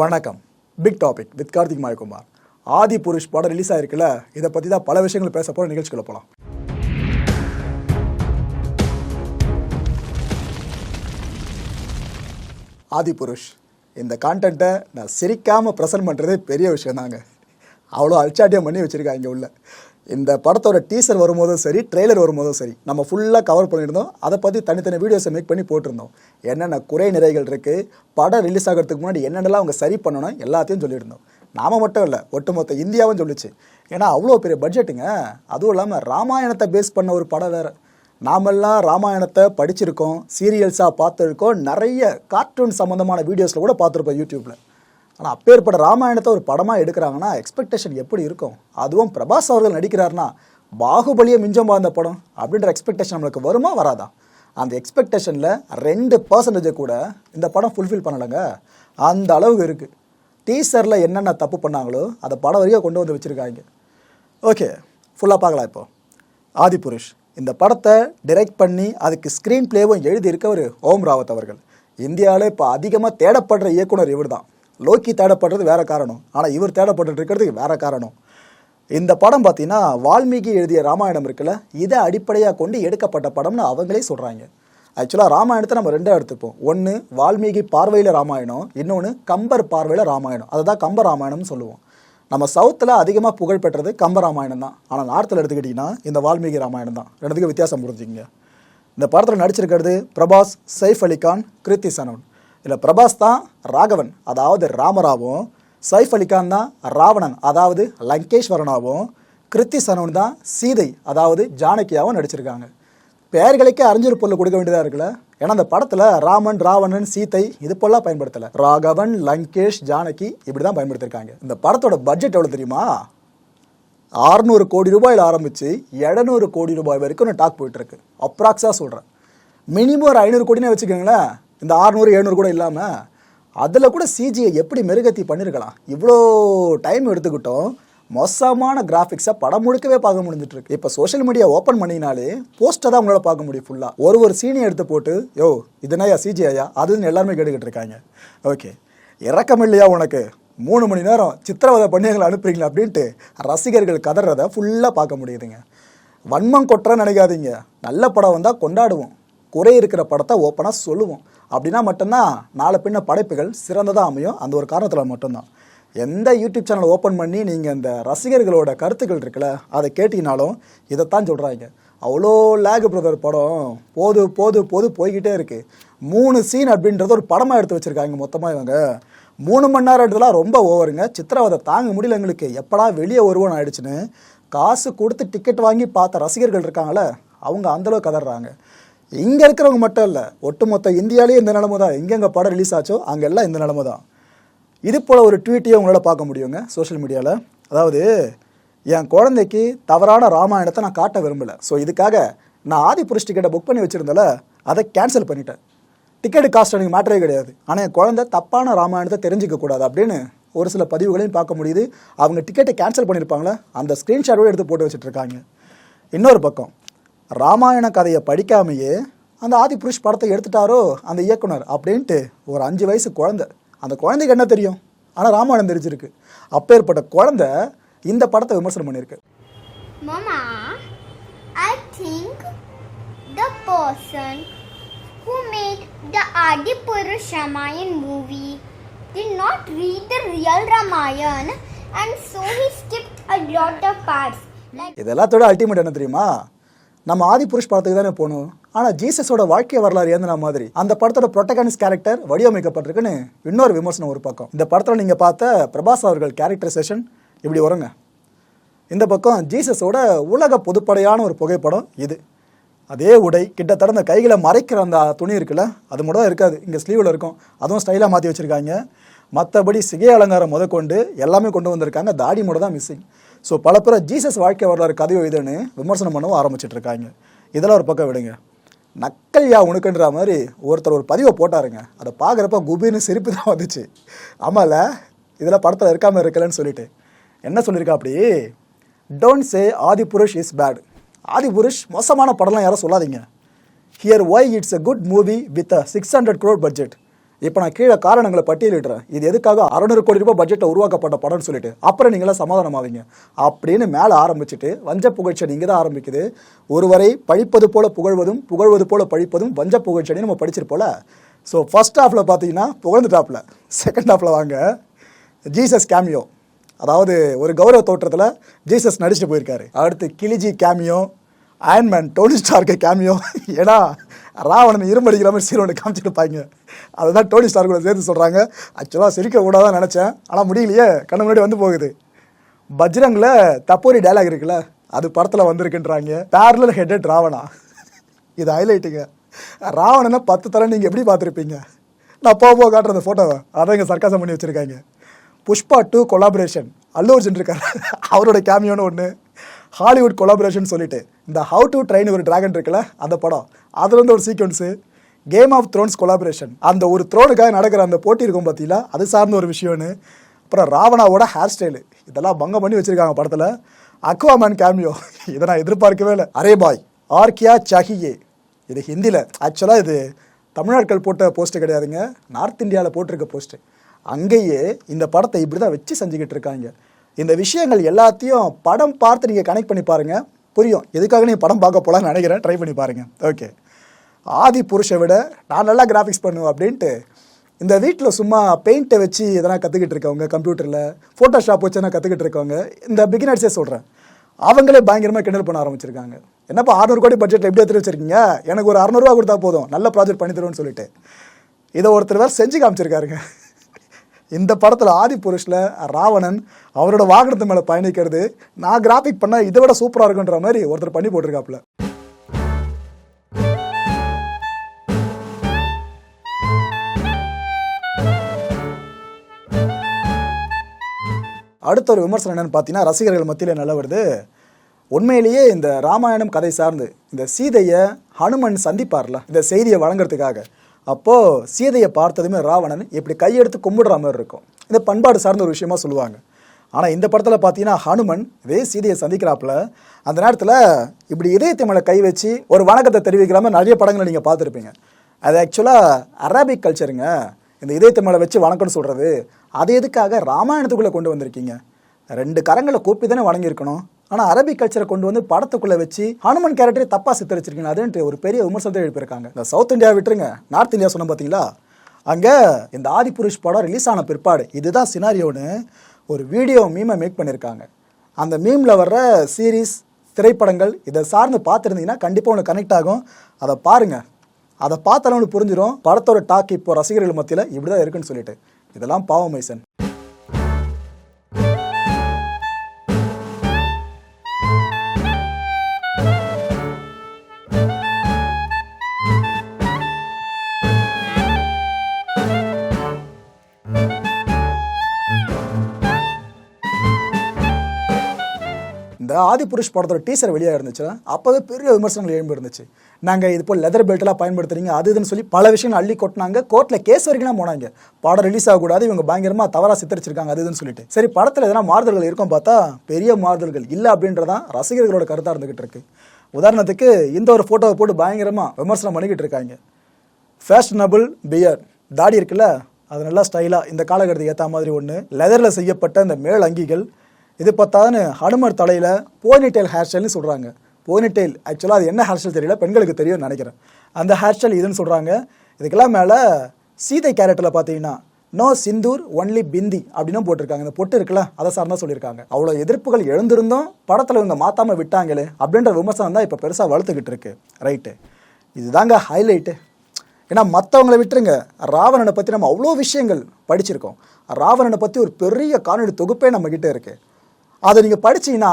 வணக்கம். Big topic with Karthik Mayakumar. Adi purush படம் release ஆயிருக்குல்ல? இதை பற்றி தான் பல விஷயங்கள் பேச போகிற நிகழ்ச்சிக்குள்ள போகலாம் ஆதி புருஷ் இந்த கான்டென்ட்டை நான் சிரிக்காமல் ப்ரெசன்ட் பண்ணுறதே பெரிய விஷயம் தாங்க அவ்வளோ அல்சாட்டியம் பண்ணி வச்சுருக்காங்க உள்ள. இந்த படத்தோட டீசர் வரும்போதும் சரி ட்ரெய்லர் வரும்போதும் சரி நம்ம ஃபுல்லாக கவர் பண்ணியிருந்தோம். அதை பற்றி தனித்தனி வீடியோஸை மேக் பண்ணி போட்டிருந்தோம். என்னென்ன குறை நிறைகள் இருக்குது படம் ரிலீஸ் ஆகிறதுக்கு முன்னாடி என்னென்னலாம் அவங்க சரி பண்ணணும் எல்லாத்தையும் சொல்லியிருந்தோம். நாம் மட்டும் இல்லை ஒட்டுமொத்த இந்தியாவும் சொல்லுச்சு. ஏன்னா அவ்வளோ பெரிய பட்ஜெட்டுங்க அதுவும் இல்லாமல் ராமாயணத்தை பேஸ் பண்ண ஒரு படம் வேறு. நாமெல்லாம் ராமாயணத்தை படிச்சிருக்கோம் சீரியல்ஸாக பார்த்துருக்கோம் நிறைய கார்ட்டூன் சம்மந்தமான வீடியோஸில் கூட பார்த்துருப்போம் யூடியூப்பில் ஆனால் அப்பேற்பட்ட ராமாயணத்தை ஒரு படமாக எடுக்கிறாங்கன்னா எக்ஸ்பெக்டேஷன் எப்படி இருக்கும்? அதுவும் பிரபாஸ் அவர்கள் நடிக்கிறாருன்னா பாகுபலியை மிஞ்சம் வாழ்ந்த படம் அப்படின்ற எக்ஸ்பெக்டேஷன் நம்மளுக்கு வருமா வராதா? அந்த எக்ஸ்பெக்டேஷனில் ரெண்டு பர்சன்டேஜை கூட இந்த படம் ஃபுல்ஃபில் பண்ணலைங்க. அந்த அளவுக்கு இருக்குது டீசரில் என்னென்ன தப்பு பண்ணாங்களோ அதை படம் வரைக்கும் கொண்டு வந்து வச்சுருக்காங்க. ஓகே ஃபுல்லாக பார்க்கலாம் இப்போ. ஆதிபுருஷ் இந்த படத்தை டிரெக்ட் பண்ணி அதுக்கு ஸ்க்ரீன் பிளேவும் எழுதியிருக்கவர் ஓம் ராவத் அவர்கள். இந்தியாவிலே இப்போ அதிகமாக தேடப்படுற இயக்குனர் இவர் தான் லோக்கி தேடப்படுறது வேற காரணம். ஆனால் இவர் தேடப்பட்டு இருக்கிறதுக்கு வேற காரணம். இந்த படம் பார்த்தீங்கன்னா வால்மீகி எழுதிய ராமாயணம் இருக்குல்ல இதை அடிப்படையாக கொண்டு எடுக்கப்பட்ட படம்னு அவங்களே சொல்கிறாங்க ஆக்சுவலாக ராமாயணத்தை நம்ம ரெண்டாக எடுத்துப்போம். ஒன்று வால்மீகி பார்வையில் ராமாயணம். இன்னொன்று கம்பர் பார்வையில் ராமாயணம். அதை தான் கம்ப ராமாயணம்னு சொல்லுவோம். நம்ம சவுத்தில் அதிகமாக புகழ் பெற்றது கம்ப ராமாயணம் தான். ஆனால் நார்த்தில் எடுத்துக்கிட்டிங்கன்னா இந்த வால்மீகி ராமாயணம் தான். ரெண்டுத்துக்கும் வித்தியாசம் புரிஞ்சுங்க இந்த படத்தில் நடிச்சிருக்கிறது பிரபாஸ் சைஃப் அலிகான் கிருத்தி சனோன். இதில் பிரபாஸ் தான் ராகவன் அதாவது ராமராவும் சைஃப் அலிகான் தான் ராவணன் அதாவது லங்கேஸ்வரனாவும் கிருத்தி சனவன் தான் சீதை அதாவது ஜானகியாவும் நடிச்சிருக்காங்க. பெயர்களுக்கே அறிஞர் பொருள் கொடுக்க வேண்டியதாக இருக்குல்ல? ஏன்னா அந்த படத்தில் ராமன் ராவணன் சீதை இது போலாம் பயன்படுத்தலை. ராகவன் லங்கேஷ் ஜானகி இப்படி தான் பயன்படுத்தியிருக்காங்க இந்த படத்தோட பட்ஜெட் எவ்வளோ தெரியுமா? ஆறுநூறு கோடி ரூபாயில் ஆரம்பித்து எழுநூறு கோடி ரூபாய் வரைக்கும் நான் டாக் போயிட்டுருக்கு அப்ராக்ஸாக சொல்கிறேன் மினிமம் ஒரு ஐநூறு கோடினே வச்சுக்கோங்களேன். இந்த ஆறுநூறு எழுநூறு கூட இல்லாமல் அதில் கூட சிஜியை எப்படி மெருகத்தி பண்ணியிருக்கலாம் இவ்வளோ டைம் எடுத்துக்கிட்டோம். மோசமான கிராஃபிக்ஸை படம் முழுக்கவே பார்க்க முடிஞ்சிட்டு இருக்கு இப்போ சோஷியல் மீடியா ஓப்பன் பண்ணினாலே போஸ்ட்டை தான் உங்களால் பார்க்க முடியும் ஃபுல்லாக ஒரு ஒரு சீனியை எடுத்து போட்டு யோ இதுனாயா சிஜிஐயா அதுன்னு எல்லாருமே கேட்டுக்கிட்டு இருக்காங்க. ஓகே இறக்கம் இல்லையா உனக்கு? மூணு மணி நேரம் சித்திரவதை பண்ணி எங்களை அனுப்புறீங்களா அப்படின்ட்டு ரசிகர்கள் கதறதை ஃபுல்லாக பார்க்க முடியுதுங்க. வன்மம் கொட்டுறன்னு நினைக்காதீங்க. நல்ல படம் வந்தால் கொண்டாடுவோம். குறை இருக்கிற படத்தை ஓப்பனாக சொல்லுவோம். அப்படின்னா மட்டும்தான் நாளை பின்ன படைப்புகள் சிறந்ததாக அமையும். அந்த ஒரு காரணத்தில் மட்டும்தான். எந்த யூடியூப் சேனலை ஓப்பன் பண்ணி நீங்கள் இந்த ரசிகர்களோட கருத்துக்கள் இருக்குல்ல அதை கேட்டிங்கனாலும் இதைத்தான் சொல்கிறாங்க அவ்வளோ லேக் பிரதர் படம். போது போது போது போய்கிட்டே இருக்குது மூணு சீன் அப்படின்றத ஒரு படமாக எடுத்து வச்சுருக்காங்க மொத்தமாக இவங்க. மூணு மணி நேரம் ரொம்ப ஓவருங்க. சித்திரவதை தாங்க முடியல எங்களுக்கு. எப்படா வெளியே வருவோன்னு ஆயிடுச்சுன்னு. காசு கொடுத்து டிக்கெட் வாங்கி பார்த்த ரசிகர்கள் இருக்காங்களே அவங்க அந்தளவுக்கு கதறாங்க. இங்கே இருக்கிறவங்க மட்டும் இல்லை ஒட்டுமொத்த இந்தியாவிலேயே இந்த நிலமை தான். எங்கெங்கே படம் ரிலீஸ் ஆச்சோ அங்கெல்லாம் இந்த நிலமை தான். இது போல் ஒரு ட்வீட்டையும் உங்களால் பார்க்க முடியுங்க சோஷியல் மீடியாவில் அதாவது என் குழந்தைக்கு தவறான ராமாயணத்தை நான் காட்ட விரும்பலை. ஸோ இதுக்காக நான் ஆதி புருஷ் டிக்கெட்டை புக் பண்ணி வச்சுருந்தால அதை கேன்சல் பண்ணிட்டேன். டிக்கெட் காஸ்ட் எனக்கு மேட்டரே கிடையாது. ஆனால் என் குழந்தை தப்பான ராமாயணத்தை தெரிஞ்சிக்க கூடாது அப்படின்னு ஒரு சில பதிவுகளையும் பார்க்க முடியுது. அவங்க டிக்கெட்டை கேன்சல் பண்ணியிருப்பாங்களே அந்த ஸ்க்ரீன்ஷாட்டோடு எடுத்து போட்டு வச்சுட்ருக்காங்க இன்னொரு பக்கம் ராமாயண கதையை படிக்காமையே அந்த ஆதி புருஷ் படத்தை எடுத்துட்டாரோ அந்த இயக்குனர் அப்படின்ட்டு ஒரு அஞ்சு வயசு குழந்தை. அந்த குழந்தைக்கு என்ன தெரியும்? ஆனால் ராமாயணம் தெரிஞ்சிருக்கு. அப்பேற்பட்ட குழந்தை இந்த படத்தை விமர்சனம் பண்ணியிருக்கு. Mama, I think the person who made the Adipurush Ramayan movie did not read the real Ramayan and so he skipped a lot of parts. Like இது எல்லாத்தோட அல்டிமேட் என்ன தெரியுமா? நம்ம ஆதி புருஷ் படத்துக்கு தானே போகணும் ஆனால் ஜீசஸோட வாழ்க்கை வரலாறு ஏந்தின மாதிரி? அந்த படத்தோட ப்ரொட்டகானிஸ் கேரக்டர் வடிவமைக்கப்பட்டிருக்குன்னு இன்னொரு விமர்சனம் ஒரு பக்கம். இந்த படத்தில் நீங்கள் பார்த்த பிரபாஸ் அவர்கள் கேரக்டர் செஷன் இப்படி வருங்க. இந்த பக்கம் ஜீசஸோட உலக பொதுப்படையான ஒரு புகைப்படம் இது. அதே உடை கிட்டத்தட்ட அந்த கைகளை மறைக்கிற அந்த துணி இருக்குல்ல அது மட்டும் தான் இருக்காது. இங்கே ஸ்லீவில் இருக்கும். அதுவும் ஸ்டைலாக மாற்றி வச்சுருக்காங்க. மற்றபடி சிகை அலங்காரம் முதற்கொண்டு எல்லாமே கொண்டு வந்திருக்காங்க. தாடி மட்டும் தான் மிஸ்ஸிங் ஸோ பல பேர் ஜீசஸ் வாழ்க்கை வரலாறு கதையோ இதுன்னு விமர்சனம் பண்ணவும் ஆரம்பிச்சிட்டு இருக்காங்க இதெல்லாம் ஒரு பக்கம் விடுங்க. நக்கல் யா உனக்குன்ற மாதிரி ஒருத்தர் ஒரு பதிவை போட்டாருங்க. அதை பார்க்குறப்ப குபின்னு சிரிப்பு தான் வந்துச்சு. ஆமால இதெல்லாம் படத்தில் இருக்காமல் இருக்கலன்னு சொல்லிட்டு. என்ன சொல்லியிருக்கா அப்படி? Don't say Adi Purush is bad Adi Purush மோசமான படம்லாம் யாரும் சொல்லாதீங்க. Here why it's a good movie with a six hundred crore budget இப்போ நான் கீழே காரணங்களை பட்டியலிடுறேன். இது எதுக்காக அறநூறு கோடி ரூபாய் பட்ஜெட்டை உருவாக்கப்பட்ட படம்னு சொல்லிட்டு. அப்புறம் நீங்களாம் சமாதானமாவீங்க. அப்படின்னு மேலே ஆரம்பிச்சுட்டு வஞ்ச புகழ்ச்சி இங்கே தான் ஆரம்பிக்குது. ஒருவரை பழிப்பது போல புகழ்வதும் புகழ்வது போல பழிப்பதும் வஞ்ச புகழ்ச்சடி நம்ம படிச்சிருப்போல ஸோ ஃபர்ஸ்ட் ஹாஃபில் பார்த்தீங்கன்னா புகழ்ந்துட்டாப்ல செகண்ட் ஹாஃபில் வாங்க. ஜீசஸ் கேமியோ அதாவது ஒரு கௌரவ தோற்றத்தில் ஜீசஸ் நடிச்சுட்டு போயிருக்காரு. அடுத்து கிளிஜி கேமியோ அயன்மேன் டோனி ஸ்டார்க்கு கேமியோ ஏன்னா ராவணன் இரும்படிக்கிற மாதிரி சீரோனை காமிச்சிருப்பாங்க அதுதான் டோனி ஸ்டார் கூட சேர்த்து சொல்கிறாங்க ஆக்சுவலாக சிரிக்க கூடாதான் நினச்சேன். ஆனால் முடியலையே. கண்ணு முன்னாடி வந்து போகுது. பஜ்ரங்கில் தப்போரி டைலாக் இருக்குல்ல? அது படத்தில் வந்திருக்குன்றாங்க. Parallel headed Ravana. இது ஹைலைட்டுங்க ராவணனை பத்து தரம் நீங்கள் எப்படி பார்த்துருப்பீங்க? நான் போக போக காட்டுற அந்த ஃபோட்டோவை அதான் இங்கே சர்க்காசம் பண்ணி வச்சுருக்காங்க. புஷ்பா டூ கொலாபரேஷன் அல்லு அர்ஜுன் இருக்கார். அவரோட கேமியோன்னு ஒன்று ஹாலிவுட் கொலாபரேஷன் சொல்லிட்டு இந்த ஹவு டு ட்ரெயின் ஒரு டிராகன் இருக்குல்ல அந்த படம். அதுலேருந்து ஒரு sequence Game of Thrones collaboration அந்த ஒரு த்ரோனுக்காக நடக்கிற அந்த போட்டி இருக்கும் பார்த்தீங்களா அது சார்ந்த ஒரு விஷயம்னு. அப்புறம் ராவணாவோட ஹேர் ஸ்டைலு இதெல்லாம் பங்கம் பண்ணி வச்சுருக்காங்க படத்தில். அக்வாமேன் கேமியோ இதை நான் எதிர்பார்க்கவே இல்லை. அரே பாய் ஆர்கியா சஹியே இது ஹிந்தியில் ஆக்சுவலாக இது தமிழ்நாட்கள் போட்ட போஸ்ட்டு கிடையாதுங்க. நார்த் இந்தியாவில் போட்டிருக்க போஸ்ட்டு அங்கேயே இந்த படத்தை இப்படி தான் வச்சு செஞ்சுக்கிட்டு இருக்காங்க. இந்த விஷயங்கள் எல்லாத்தையும் படம் பார்த்து நீங்கள் கனெக்ட் பண்ணி பாருங்கள் புரியும்? எதுக்காக நீங்கள் படம் பார்க்க போகலான்னு நினைக்கிறேன். ட்ரை பண்ணி பாருங்கள் ஓகே ஆதி புருஷை விட நான் நல்லா கிராஃபிக்ஸ் பண்ணுவேன் அப்படின்ட்டு இந்த வீட்டில் சும்மா பெயிண்ட்டை வச்சு எதனா கற்றுக்கிட்டு இருக்கவங்க கம்ப்யூட்டரில் ஃபோட்டோஷாப் வச்சு நான் கற்றுக்கிட்டு இருக்கவங்க இந்த பிகினர்ஸே சொல்கிறேன் அவங்களே பயங்கரமாக கிண்டல் பண்ண ஆரம்பிச்சிருக்காங்க. என்னப்பா அறுநூறு கோடி பட்ஜெட்டில் எப்படி எடுத்து வச்சிருக்கீங்க? எனக்கு ஒரு அறநூறுவா கொடுத்தா போதும். நல்ல ப்ராஜெக்ட் பண்ணி தருவோம்னு சொல்லிட்டு. இதை ஒருத்தர் வேறு செஞ்சு காமிச்சிருக்காருங்க. இந்த படத்தில் ஆதி புருஷில் ராவணன் அவரோட வாகனத்து மேலே பயணிக்கிறது. நான் கிராஃபிக் பண்ணால் இதை விட சூப்பராக இருக்குன்ற மாதிரி ஒருத்தர் பண்ணி போட்டிருக்காப்புல. அடுத்த ஒரு விமர்சனம் என்னன்னு பார்த்தீங்கன்னா ரசிகர்கள் மத்தியில் நல்லா வருது. உண்மையிலேயே இந்த ராமாயணம் கதை சார்ந்து இந்த சீதையை ஹனுமன் சந்திப்பார்ல இந்த செய்தியை வழங்குறதுக்காக. அப்போது சீதையை பார்த்ததுமே ராவணன் இப்படி கையெடுத்து கும்பிடுற மாதிரி இருக்கும். இந்த பண்பாடு சார்ந்த ஒரு விஷயமா சொல்லுவாங்க. ஆனால் இந்த படத்தில் பார்த்தீங்கன்னா ஹனுமன் இதே சீதையை சந்திக்கிறாப்புல. அந்த நேரத்தில் இப்படி இதயத்தை மேலே கை வச்சு ஒரு வணக்கத்தை தெரிவிக்கிற மாதிரி நிறைய படங்களை நீங்கள் பார்த்துருப்பீங்க. அது ஆக்சுவலாக அராபிக் கல்ச்சருங்க இந்த இதயத்தை மேலே வச்சு வணக்கம்னு சொல்கிறது அது எதுக்காக ராமாயணத்துக்குள்ளே கொண்டு வந்திருக்கீங்க? ரெண்டு கரங்களை கூப்பி தானே வணங்கியிருக்கணும். ஆனால் அரபிக் கல்ச்சரை கொண்டு வந்து படத்துக்குள்ளே வச்சு ஹனுமன் கேரக்டரை தப்பாக சித்தரிச்சிருக்கீங்க. அதுன்ட்டு ஒரு பெரிய விமர்சனத்தை எழுப்பியிருக்காங்க. இந்த சவுத் இந்தியா விட்டுருங்க. நார்த் இந்தியா சொன்ன பார்த்தீங்களா அங்கே இந்த ஆதிபுருஷ் படம் ரிலீஸ் ஆன பிற்பாடு இதுதான் சினாரியோன்னு ஒரு வீடியோ மீமை மேக் பண்ணியிருக்காங்க. அந்த மீமில் வர்ற சீரீஸ் திரைப்படங்கள் இதை சார்ந்து பார்த்துருந்தீங்கன்னா கண்டிப்பாக உங்களுக்கு கனெக்ட் ஆகும். அதை பாருங்கள் அதை பார்த்தாலும் உங்களுக்கு புரிஞ்சிடும் படத்தோட டாக் இப்போ ரசிகர்கள் மத்தியில் இப்படி தான் இருக்குன்னு சொல்லிட்டு. இதெல்லாம் பாவம் மைசன். ஆதிபுருஷ் படத்தோட டீசர் வெளியாக இருந்துச்சு. அப்போவே பெரிய விமர்சனங்கள் எழும்பி இருந்துச்சு. நாங்கள் இது போல் லெதர் பெல்ட்லாம் பயன்படுத்துறீங்க அது இதுன்னு சொல்லி பல விஷயங்கள் அள்ளி கொட்டினாங்க. கோர்ட்டில் கேஸ் வரைக்கும் போனாங்க. படம் ரிலீஸ் ஆகக்கூடாது இவங்க பயங்கரமாக தவறாக சித்தரிச்சிருக்காங்க அது இதுன்னு சொல்லிட்டு. சரி படத்தில் எதனா மாறுதல்கள் இருக்கும் பார்த்தா பெரிய மாறுதல்கள் இல்லை அப்படின்றதான் ரசிகர்களோட கருத்தாக இருந்துகிட்டு இருக்கு. உதாரணத்துக்கு இந்த ஒரு ஃபோட்டோவை போட்டு பயங்கரமாக விமர்சனம் பண்ணிக்கிட்டு இருக்காங்க. ஃபேஷனபிள் பியர் தாடி இருக்குல்ல அது நல்லா ஸ்டைலாக இந்த காலகட்டத்துக்கு ஏற்ற மாதிரி ஒன்று லெதரில் செய்யப்பட்ட இந்த மேல் அங்கிகள் இது பார்த்தான்னு ஹனுமர் தலையில் போனிடெயில் ஹேர் ஸ்டைல்னு சொல்கிறாங்க போனிடெயில் ஆக்சுவலாக அது என்ன ஹேர் ஸ்டைல் தெரியல பெண்களுக்கு தெரியும்னு நினைக்கிறேன். அந்த ஹேர் ஸ்டைல் இதுன்னு சொல்கிறாங்க இதுக்கெல்லாம் மேலே சீதை கேரக்டரில் பார்த்தீங்கன்னா நோ சிந்தூர் ஒன்லி பிந்தி அப்படின்னு போட்டிருக்காங்க. இந்த பொட்டு இருக்குல்ல அதை சார்ந்தா சொல்லியிருக்காங்க. அவ்வளோ எதிர்ப்புகள் எழுந்திருந்தும் படத்தில் இவங்க மாற்றாமல் விட்டாங்களே அப்படின்ற விமர்சனம் தான் இப்போ பெருசாக வளர்த்துக்கிட்டு இருக்கு. ரைட்டு இதுதாங்க ஹைலைட்டு ஏன்னா மற்றவங்கள விட்டுருங்க. ராவணனை பற்றி நம்ம அவ்வளோ விஷயங்கள் படிச்சிருக்கோம். ராவணனை பற்றி ஒரு பெரிய காணொலி தொகுப்பே நம்மக்கிட்ட இருக்குது அதை நீங்கள் படிச்சீங்கன்னா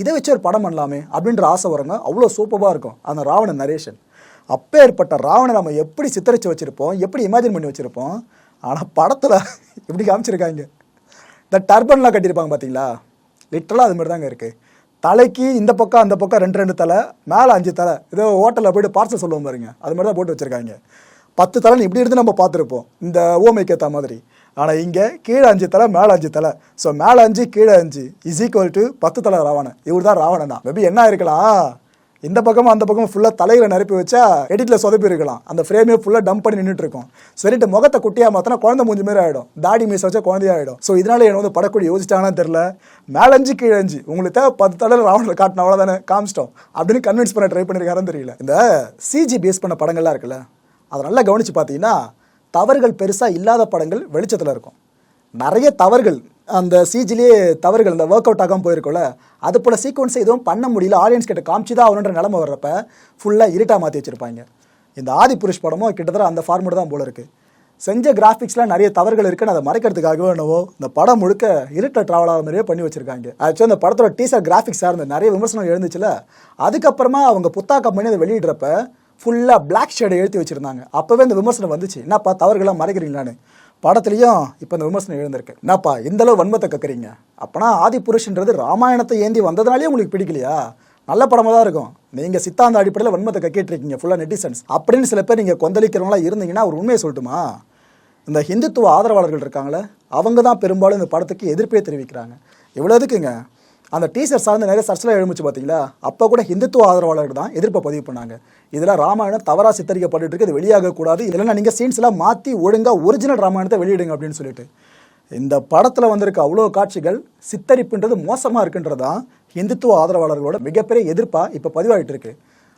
இதை வச்சு ஒரு படம் பண்ணலாமே அப்படின்ற ஆசை வருங்க அவ்வளோ சூப்பராக இருக்கும். அந்த ராவணன் நரேஷன் அப்பேற்பட்ட ராவணை நம்ம எப்படி சித்தரித்து வச்சுருப்போம் எப்படி இமேஜின் பண்ணி வச்சுருப்போம் ஆனால் படத்தில் எப்படி காமிச்சிருக்காங்க. இந்த டர்பன்லாம் கட்டியிருப்பாங்க பார்த்தீங்களா லிட்டரலாக அது மாதிரி தாங்க இருக்குது தலைக்கு இந்த பக்கம் அந்த பக்கம் ரெண்டு ரெண்டு தலை மேலே அஞ்சு தலை. ஏதோ ஹோட்டலில் போய்ட்டு பார்சல் சொல்லுவோம் பாருங்க. அது மாதிரி தான் போட்டு வச்சுருக்காங்க. பத்து தலைன்னு இப்படி இருந்து நம்ம பார்த்துருப்போம். இந்த ஓமைக்கு ஏற்ற மாதிரி. ஆனால் இங்கே கீழே அஞ்சு தலை மேலே அஞ்சு தலை. ஸோ மேலே அஞ்சு கீழே அஞ்சு இஸ் ஈக்குவல் டு பத்து தலை ராவணன். இவர் தான் ராவணனா. மேபி என்ன இருக்கலாம் இந்த பக்கமும் அந்த பக்கமும் ஃபுல்லாக தலையில் நிரப்பி வச்சா எடிட்டில் சொதப்பி இருக்கலாம். அந்த ஃப்ரேமே ஃபுல்லாக டம்ப் பண்ணி நின்றுட்டு இருக்கும். சரிட்டு முகத்தை குட்டியாக மாத்தினா குழந்தை மூஞ்சி மாரி ஆகிடும் தாடி மீஸ் வச்சா குழந்தையா ஆகிடும் ஸோ இதனால என்ன வந்து படக்குடி யோசிச்சாங்கன்னு தெரியல. மேலஞ்சு கீழஞ்சு உங்களுக்கு தேவை பத்து தடவை ராவணில் காட்டின அவ்வளோதானே காமிச்சிட்டோம். அப்படின்னு கன்வின்ஸ் பண்ண ட்ரை பண்ணியிருக்காருன்னு தெரியல. இந்த சிஜி பேஸ் பண்ண படங்கள்லாம் இருக்குல்ல அதை நல்லா கவனிச்சு பார்த்தீங்கன்னா தவறுகள் பெருசாக இல்லாத படங்கள் வெளிச்சத்தில் இருக்கும். நிறைய தவறுகள் அந்த சிஜிலேயே தவறுகள் இந்த ஒர்க் அவுட் ஆகாமல் போயிருக்கோல அது போல் சீக்வன்ஸ் எதுவும் பண்ண முடியல. ஆடியன்ஸ் கிட்ட காமிச்சு தான் அவனுன்ற நிலமை வர்றப்ப ஃபுல்லாக இருட்டாக மாற்றி வச்சுருப்பாங்க. இந்த ஆதி புருஷ் படமும் கிட்டத்தட்ட அந்த ஃபார்மேட் தான் போல இருக்கு. செஞ்ச கிராஃபிக்ஸ்லாம் நிறைய தவறுகள் இருக்குன்னு அதை மறைக்கிறதுக்காகவே என்னவோ இந்த படம் முழுக்க இருட்டில் ட்ராவல் ஆகிற மாதிரியே பண்ணி வச்சிருக்காங்க. ஆக்சுவலாக இந்த படத்தோட டீசர் கிராஃபிக்ஸாக இருந்த நிறைய விமர்சனம் எழுந்துச்சுல அதுக்கப்புறமா அவங்க புத்தா கம்பெனி அதை வெளியிடுறப்ப ஃபுல்லாக பிளாக் ஷேடை எழுதி வச்சுருந்தாங்க. அப்போவே இந்த விமர்சனம் வந்துச்சு. என்னப்பா தவறுகளாக மறைக்கிறீங்களான்னு. படத்துலையும் இப்போ இந்த விமர்சனம் எழுந்திருக்கு. என்னப்பா இந்த அளவு வன்மத்தை கக்குறீங்க? அப்போனா ஆதி புருஷன்றது ராமாயணத்தை ஏந்தி வந்ததுனாலே உங்களுக்கு பிடிக்கலையா? நல்ல படமாக தான் இருக்கும். நீங்கள் சித்தாந்த அடிப்படையில் வன்மத்தை கக்கிட்டு இருக்கீங்க ஃபுல்லாக நெட்டிசன்ஸ் அப்படின்னு சில பேர் நீங்கள் கொந்தளிக்கிறவங்களா இருந்தீங்கன்னா ஒரு உண்மையை சொல்லட்டுமா? இந்த ஹிந்துத்துவ ஆதரவாளர்கள் இருக்காங்களே அவங்க தான் பெரும்பாலும் இந்த படத்துக்கு எதிர்ப்பே தெரிவிக்கிறாங்க. இவ்வளோ எதுக்குங்க? அந்த டீசர் சார்ந்து நிறைய சர்ச்சைலாம் எழுந்துச்சு பார்த்தீங்களா அப்போ கூட ஹிந்துத்துவ ஆதரவாளர்கள் தான் எதிர்ப்பை பதிவு பண்ணாங்க. இதெல்லாம் ராமாயணம் தவறாக சித்தரிக்கப்பட்டு இருக்கு. இது வெளியாகக்கூடாது இதெல்லாம் நீங்கள் சீன்ஸ்லாம் மாற்றி ஒழுங்காக ஒரிஜினல் ராமாயணத்தை வெளியிடுங்க அப்படின்னு சொல்லிட்டு. இந்த படத்தில் வந்திருக்க அவ்வளோ காட்சிகள் சித்தரிப்புன்றது மோசமாக இருக்குன்றது தான் ஹிந்துத்துவ ஆதரவாளர்களோட மிகப்பெரிய எதிர்ப்பாக இப்போ பதிவாகிட்டு இருக்கு.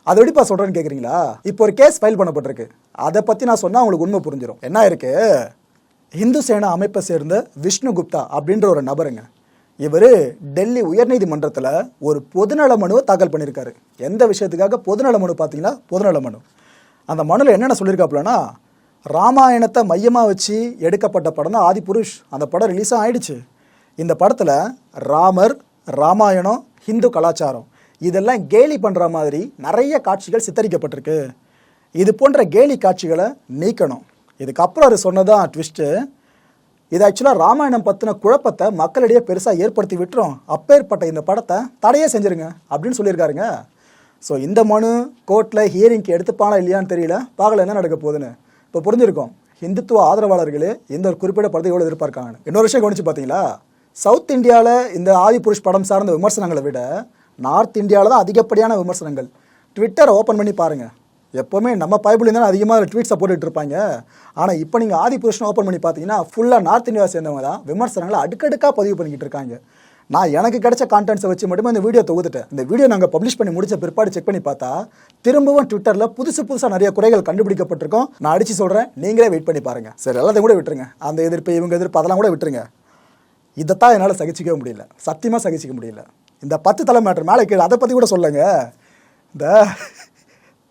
அதை எப்படிப்பா சொல்கிறேன்னு கேட்குறீங்களா இப்போ ஒரு கேஸ் ஃபைல் பண்ணப்பட்டிருக்கு. அதை பற்றி நான் சொன்னால் உங்களுக்கு உண்மை புரிஞ்சிடும் என்ன இருக்கு? இந்து சேனா அமைப்பை சேர்ந்த விஷ்ணு குப்தா அப்படின்ற ஒரு நபருங்க. இவர் டெல்லி உயர்நீதிமன்றத்தில் ஒரு பொதுநல மனுவை தாக்கல் பண்ணியிருக்காரு. எந்த விஷயத்துக்காக பொதுநல மனு பார்த்தீங்கன்னா பொதுநல மனு. அந்த மனுவில் என்னென்ன சொல்லியிருக்காப்புலனா ராமாயணத்தை மையமாக வச்சு எடுக்கப்பட்ட படம் தான் ஆதிபுருஷ். அந்த படம் ரிலீஸும் ஆயிடுச்சு. இந்த படத்தில் ராமர் ராமாயணம் ஹிந்து கலாச்சாரம் இதெல்லாம் கேலி பண்ணுற மாதிரி நிறைய காட்சிகள் சித்தரிக்கப்பட்டிருக்கு. இது போன்ற கேலி காட்சிகளை நீக்கணும். இதுக்கப்புறம் அவர் சொன்னதான் ட்விஸ்ட்டு இது ஆக்சுவலாக ராமாயணம் பற்றின குழப்பத்தை மக்களிடையே பெருசாக ஏற்படுத்தி விட்டுரும். அப்பேற்பட்ட இந்த படத்தை தடையே செஞ்சிருங்க அப்படின்னு சொல்லியிருக்காருங்க. ஸோ இந்த மனு கோர்ட்டில் ஹியரிங்க்கு எடுத்துப்பானா இல்லையான்னு தெரியல. பார்க்கல என்ன நடக்க போகுதுன்னு. இப்போ புரிஞ்சிருக்கோம். ஹிந்துத்துவ ஆதரவாளர்களே இந்த ஒரு குறிப்பிட்ட படத்தை எவ்வளோ எதிர்பார்க்காங்க இன்னொரு விஷயம் கவனிச்சு பார்த்தீங்களா? சவுத் இந்தியாவில் இந்த ஆதிபுருஷ் படம் சார்ந்த விமர்சனங்களை விட நார்த் இந்தியாவில் தான் அதிகப்படியான விமர்சனங்கள். ட்விட்டரை ஓப்பன் பண்ணி பாருங்கள் எப்போவுமே நம்ம பைபிள் இருந்தாலும் அதிகமாக ட்வீட்ஸை போட்டுட்டு இருப்பாங்க. ஆனால் இப்போ நீங்கள் ஆதி புருஷன் ஓப்பன் பண்ணி பார்த்தீங்கன்னா ஃபுல்லாக நார்த் இந்தியாவை சேர்ந்தவங்க தான். விமர்சனங்களை அடுக்கடுக்காக பதிவு பண்ணிக்கிட்டு இருக்காங்க. நான் எனக்கு கிடைச்ச கான்டென்ட்ஸை வச்சு மட்டுமே இந்த வீடியோ தொகுத்துட்டேன். இந்த வீடியோ நாங்கள் பப்ளிஷ் பண்ணி முடிச்ச பிற்பாடு செக் பண்ணி பார்த்தா திரும்பவும் ட்விட்டரில் புதுசு புதுசாக நிறைய குறைகள் கண்டுபிடிக்கப்பட்டிருக்கோம். நான் அடிச்சு சொல்கிறேன் நீங்களே வெயிட் பண்ணி பாருங்கள் சரி எல்லாத்தையும் கூட விட்டுருங்க. அந்த எதிர்ப்பு இவங்க எதிர்ப்பு அதெல்லாம் கூட விட்டுருங்க. இதைத்தான் என்னால் சகிச்சிக்கவே முடியல. சத்தியமாக சகிச்சிக்க முடியல. இந்த பத்து தலை மேட்டர் மேலே கீழே அதை பற்றி கூட சொல்லுங்கள் இந்த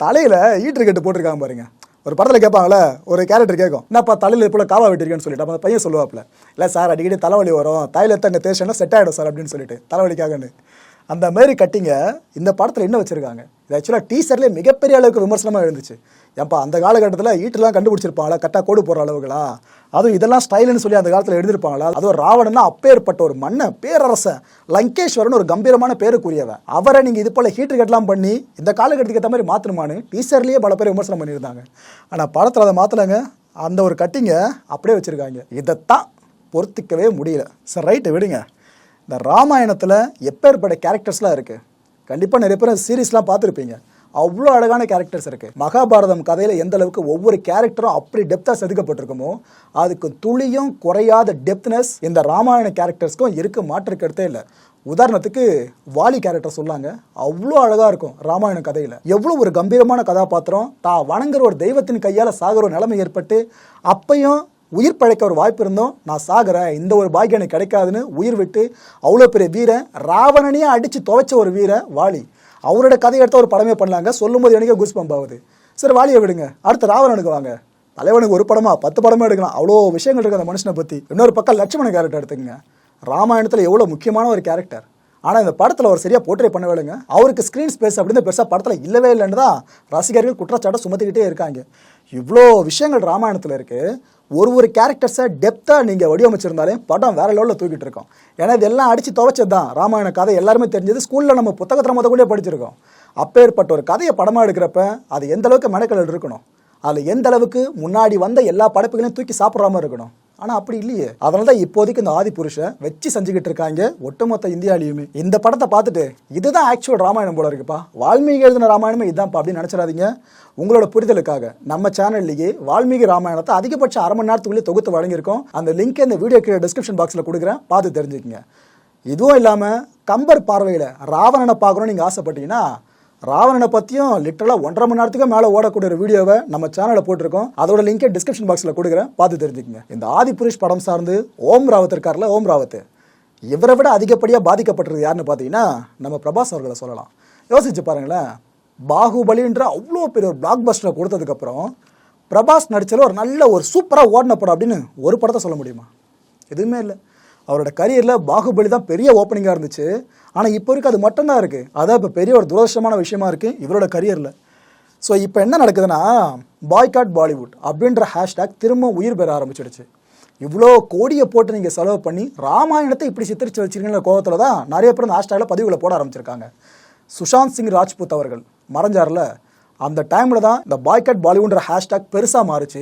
தலையில் ஈட்டர் கட்டு போட்டிருக்காங்க பாருங்க. ஒரு படத்தில் கேட்பாங்களே ஒரு கேரக்டர் கேட்கும். என்னப்பா தலையில் இப்போ காவா வெட்டிருக்கேன்னு சொல்லிட்டு அப்போ பையன் சொல்லுவாப்ல இல்லை சார் அடிக்கடி தலைவலி வரும். தைலத்தை அங்கே தேய்ச்சோன்னா செட் ஆகிடும் சார் அப்படின்னு சொல்லிட்டு தலைவலிக்காகன்னு. அந்த மாதிரி கட்டிங்க இந்த படத்தில் என்ன வச்சுருக்காங்க? இது ஆக்சுவலாக டீசர்லேயே மிகப்பெரிய அளவுக்கு விமர்சனமாக இருந்துச்சு ஏன்ப்பா அந்த காலகட்டத்தில் ஈட்டெல்லாம் கண்டுபிடிச்சிருப்பாங்களா கரெக்டாக கோடு போடுற அளவுகளா? அதுவும் இதெல்லாம் ஸ்டைலுன்னு சொல்லி அந்த காலத்தில் எழுதிருப்பாங்களா அதுவும் ராவணன்னா அப்பேற்பட்ட ஒரு மன்னன் பேரரசன் லங்கேஸ்வரன் ஒரு கம்பீரமான பேருக்குரியவன் அவரை நீங்கள் இது போல் ஹீட்டர் கட்டலாம் பண்ணி இந்த காலகட்டத்துக்கு ஏற்ற மாதிரி மாற்றணுமான்னு டீசர்லேயே பல பேர் விமர்சனம் பண்ணியிருந்தாங்க. ஆனால் படத்தில் அதை மாற்றலைங்க அந்த ஒரு கட்டிங்கை அப்படியே வச்சுருக்காங்க. இதைத்தான் பொறுத்துக்கவே முடியல. சரி ரைட்டு விடுங்க. இந்த ராமாயணத்தில் எப்பேற்பட்ட கேரக்டர்ஸ்லாம் இருக்குது கண்டிப்பாக நிறைய பேர் சீரீஸ்லாம் பார்த்துருப்பீங்க. அவ்வளோ அழகான கேரக்டர்ஸ் இருக்குது மகாபாரதம் கதையில் எந்த அளவுக்கு ஒவ்வொரு கேரக்டரும் அப்படி டெப்த்தாக செதுக்கப்பட்டிருக்குமோ அதுக்கு துளியும் குறையாத டெப்த்னஸ் இந்த ராமாயண கேரக்டர்ஸ்க்கும் இருக்க மாற்றிருக்கிறதே இல்லை. உதாரணத்துக்கு வாலி கேரக்டர் சொல்லாங்க. அவ்வளோ அழகாக இருக்கும் ராமாயண கதையில். எவ்வளோ ஒரு கம்பீரமான கதாபாத்திரம். தான் வணங்குற ஒரு தெய்வத்தின் கையால் சாகிற நிலைமை ஏற்பட்டு அப்பையும் உயிர் பழைக்க ஒரு வாய்ப்பு இருந்தோம். நான் சாகிறேன் இந்த ஒரு பாக்கியம் எனக்கு கிடைக்காதுன்னு உயிர் விட்டு அவ்வளோ பெரிய வீரன் ராவணனையே அடித்து துவைச்ச ஒரு வீரன் வாலி. அவரோட கதையை எடுத்த ஒரு படமே பண்ணலாங்க. சொல்லும்போது எனக்கே குஸ் பம்ப் ஆகுது. சரி வாலியை விடுங்க. அடுத்து ராவணனுக்கு வாங்க. தலைவனுக்கு ஒரு படமா பத்து படமா எடுக்கலாம். அவ்வளோ விஷயங்கள் இருக்குது அந்த மனுஷனை பற்றி இன்னொரு பக்கம் லட்சுமண கேரக்டர் எடுத்துக்கங்க. ராமாயணத்தில் எவ்வளோ முக்கியமான ஒரு கேரக்டர் ஆனால் இந்த படத்தில் அவர் சரியாக போர்ட்ரே பண்ண வேலைங்க அவருக்கு ஸ்க்ரீன் ஸ்பேஸ் அப்படின்னு பெருசாக படத்தில் இல்லவே இல்லைன்னு தான் ரசிகர்கள் குற்றச்சாட்டை சுமத்திக்கிட்டே இருக்காங்க. இவ்வளோ விஷயங்கள் ராமாயணத்தில் இருக்குது ஒரு ஒரு கேரக்டர்ஸை டெப்த்தாக நீங்கள் வடிவமைச்சிருந்தாலே படம் வேற லெவலில் தூக்கிட்டு இருக்கோம். ஏன்னா இதெல்லாம் அடித்து துவைச்சது தான் ராமாயண கதை எல்லாருமே தெரிஞ்சது ஸ்கூலில் நம்ம புத்தகத்தில் முத கூட படிச்சிருக்கோம். அப்பேற்பட்ட ஒரு கதையை படமாக எடுக்கிறப்ப அது எந்த அளவுக்கு மெனக்கல் இருக்கணும்? அதில் எந்த அளவுக்கு முன்னாடி வந்த எல்லா படைப்புகளையும் தூக்கி சாப்பிட்ற மாதிரி இருக்கணும்? ஆனால் அப்படி இல்லையே. அதனால தான் இப்போதைக்கு இந்த ஆதி புருஷன் வச்சு செஞ்சுக்கிட்டு இருக்காங்க ஒட்டுமொத்த இந்தியாலையுமே இந்த படத்தை பார்த்துட்டு இதுதான் ஆக்சுவல் ராமாயணம் போல இருக்குப்பா. வால்மீகி எழுதின ராமாயணமே இதுதான்ப்பா அப்படின்னு நினச்சிடாதீங்க. உங்களோட புரிதலுக்காக நம்ம சேனல்லையே வால்மீகி ராமாயணத்தை அதிகபட்சம் அரை மணி நேரத்துக்குள்ளே தொகுத்து வழங்கியிருக்கோம். அந்த லிங்க் இந்த வீடியோ கீழே டிஸ்கிரிப்ஷன் பாக்ஸில் கொடுக்குறேன். பார்த்து தெரிஞ்சுக்கங்க. இதுவும் இல்லாமல் கம்பர் பார்வையில் ராவணனை பார்க்கணும்னு நீங்கள் ஆசைப்பட்டீங்கன்னா ராவணனை பற்றியும் லிட்டரலாக ஒன்றரை மணி நேரத்துக்கு மேலே ஓடக்கூடிய ஒரு வீடியோவை நம்ம சேனலில் போட்டிருக்கோம். அதோட லிங்கை டிஸ்கிரிப்ஷன் பாக்ஸில் கொடுக்குறேன். பார்த்து தெரிஞ்சுக்கங்க. இந்த ஆதி புருஷ் படம் சார்ந்து ஓம் ராவத் இருக்கார்ல ஓம் ராவத். இவரை விட அதிகப்படியாக பாதிக்கப்பட்டிருக்கு யாருன்னு பார்த்தீங்கன்னா நம்ம பிரபாஸ் அவர்களை சொல்லலாம். யோசிச்சு பாருங்களேன். பாகுபலின்ற அவ்வளோ பெரிய ஒரு பிளாக் பஸ்டரை கொடுத்ததுக்கப்புறம் பிரபாஸ் நடிச்சல ஒரு நல்ல ஒரு சூப்பராக ஓடின படம் அப்படின்னு ஒரு படத்தை சொல்ல முடியுமா? எதுவுமே இல்லை. அவரோட கரியரில் பாகுபலி தான் பெரிய ஓப்பனிங்காக இருந்துச்சு. ஆனால் இப்போ வரைக்கும் அது மட்டும்தான் இருக்குது அதான் இப்போ பெரிய ஒரு துரதிருஷ்டமான விஷயமா இருக்குது இவரோட கரியரில் ஸோ இப்போ என்ன நடக்குதுன்னா பாய்காட் பாலிவுட் அப்படின்ற ஹேஷ்டேக் திரும்ப உயிர் பெற ஆரம்பிச்சிடுச்சு. இவ்வளோ கோடியை போட்டு நீங்கள் செலவு பண்ணி ராமாயணத்தை இப்படி சித்தரித்து வச்சிருக்கீங்கிற கோவத்தில் தான் நிறைய பேர் இந்த ஹேஷ்டேக்கில் பதிவுகளை போட ஆரம்பிச்சிருக்காங்க. சுஷாந்த் சிங் ராஜ்புத் அவர்கள் மறைஞ்சார்ல அந்த டைமில் தான் இந்த பாய்கட் பாலிவுட்ன்ற ஹேஷ்டேக் பெருசாக மாறுச்சு.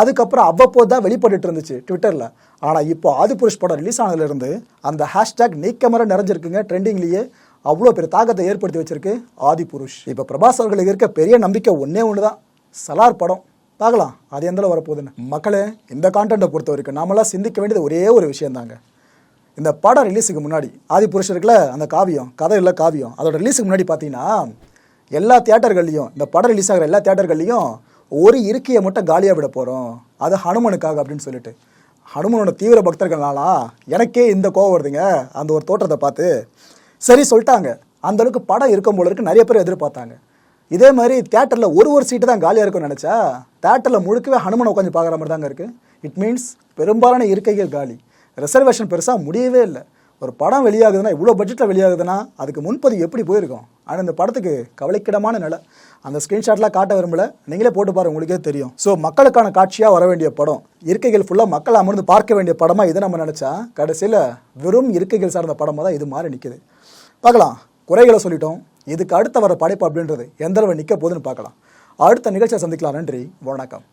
அதுக்கப்புறம் அவ்வப்போது தான் வெளிப்பட்டுட்டு இருந்துச்சு ட்விட்டரில் ஆனால் இப்போ ஆதிபுருஷ் படம் ரிலீஸ் ஆனதுலேருந்து அந்த ஹேஷ்டேக் நீக்கமர நிறைஞ்சிருக்குங்க. ட்ரெண்டிங்லேயே அவ்வளோ பெரிய தாக்கத்தை ஏற்படுத்தி வச்சிருக்கு ஆதிபுருஷ். இப்போ பிரபாஸ் அவர்களுக்கு இருக்க பெரிய நம்பிக்கை ஒன்றே ஒன்று தான் சலார் படம். பார்க்கலாம். அது எந்தளவு வரப்போகுதுன்னு. மக்களே இந்த கான்டென்ட்டை பொறுத்த வரைக்கும் நாமெல்லாம் சிந்திக்க வேண்டியது ஒரே ஒரு விஷயம் தாங்க இந்த படம் ரிலீஸுக்கு முன்னாடி ஆதி புருஷருக்குல அந்த காவியம் கதை இல்லை காவியம். அதோட ரிலீஸுக்கு முன்னாடி பார்த்தீங்கன்னா எல்லா தியேட்டர்கள்லையும் இந்த படம் ரிலீஸ் ஆகிற எல்லா தியேட்டர்கள்லையும் ஒரு இருக்கையை மட்டும் காலியாக விட போகிறோம் அது ஹனுமனுக்காக அப்படின்னு சொல்லிட்டு. ஹனுமனோட தீவிர பக்தர்கள்னாலா எனக்கே இந்த கோவம் வருதுங்க. அந்த ஒரு தோற்றத்தை பார்த்து. சரி சொல்லிட்டாங்க. அந்த அளவுக்கு படம் இருக்கும் போல இருக்கு. நிறைய பேர் எதிர்பார்த்தாங்க. இதே மாதிரி தேட்டரில் ஒரு ஒரு சீட்டு தான் காலியாக இருக்கும்னு நினச்சா தேட்டரில் முழுக்கவே ஹனுமனை உட்காந்து பார்க்குற மாதிரி தாங்க இருக்குது இட் மீன்ஸ் பெரும்பாலான இருக்கைகள் காலி. ரிசர்வேஷன் பெருசாக முடியவே இல்லை. ஒரு படம் வெளியாகுதுன்னா இவ்வளோ பட்ஜெட்டில் வெளியாகுதுன்னா அதுக்கு முன்பதிவு எப்படி போயிருக்கும்? ஆனால் இந்த படத்துக்கு கவலைக்கிடமான நிலை. அந்த ஸ்க்ரீன்ஷாட்லாம் காட்ட விரும்பல. நீங்களே போட்டு பாருங்க உங்களுக்கே தெரியும். ஸோ மக்களுக்கான காட்சியாக வர வேண்டிய படம் இருக்கைகள் ஃபுல்லாக மக்கள் அமர்ந்து பார்க்க வேண்டிய படமாக இதை நம்ம நினச்சா கடைசியில் வெறும் இருக்கைகள் சார்ந்த படமாக தான் இது மாறி நிற்குது பார்க்கலாம். குறைகளை சொல்லிட்டோம். இதுக்கு அடுத்த வர படைப்பு அப்படின்றது எந்த அளவு நிற்க போகுதுன்னு பார்க்கலாம். அடுத்த நிகழ்ச்சியை சந்திக்கலாம். நன்றி. வணக்கம்.